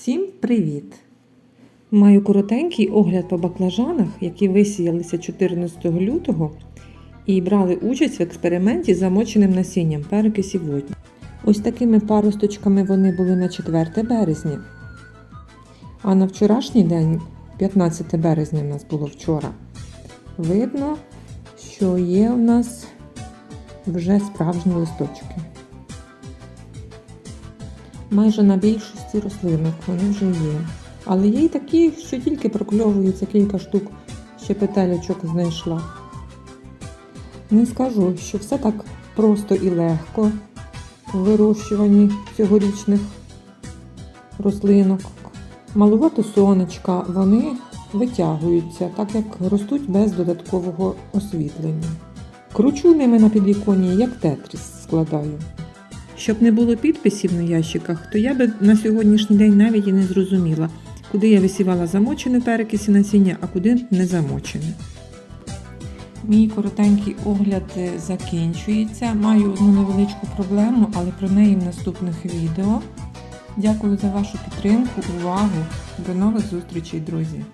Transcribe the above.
Всім привіт! Маю коротенький огляд по баклажанах, які висіялися 14 лютого і брали участь в експерименті з замоченим насінням перекисі водні. Ось такими паросточками вони були на 4 березня. А на вчорашній день, 15 березня, у нас було вчора, видно, що є у нас вже справжні листочки. Майже на більшості рослинок вони вже є. Але є й такі, що тільки прокльовуються кілька штук, ще петелечок знайшла. Не скажу, що все так просто і легко в вирощуванні цьогорічних рослинок. Малувато сонечка, вони витягуються, так як ростуть без додаткового освітлення. Кручу ними на підвіконні, як тетріс складаю. Щоб не було підписів на ящиках, то я би на сьогоднішній день навіть і не зрозуміла, куди я висівала замочене перекисі насіння, а куди не замочене. Мій коротенький огляд е, закінчується. Маю одну невеличку проблему, але про неї в наступних відео. Дякую за вашу підтримку, увагу. До нових зустрічей, друзі!